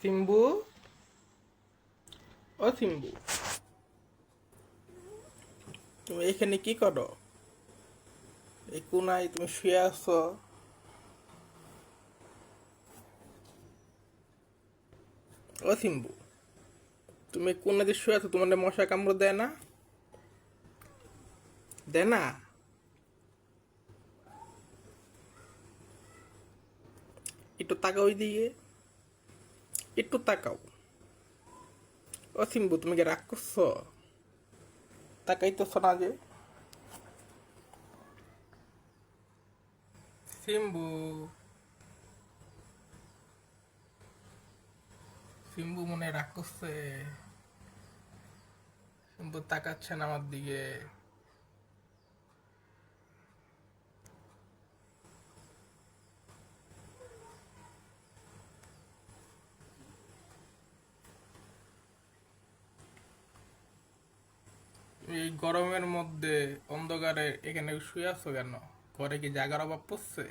সিম্বু ও সিম্বু। তুমি এখানে কি করো? এই কোনায় তুমি শুয়ে আছো। ও সিম্বু, তুমি কোনাতে শুয়ে আছো? তোমার মশা কামড় দেয় না? দেয় না? একটু তাকাও ওই দিকে একটু তাকাও। ও সিম্বু তুমি কি রাগ করছ? তাকাইতেছ না যে? সিম্বু সিম্বু মনে রাগ করছে। সিম্বু তাকাচ্ছে না আমার দিকে। এই গরমের মধ্যে অন্ধকারে এখানে শুয়ে আছো কেন? ঘরে কি জাগার অভাব পড়ছে?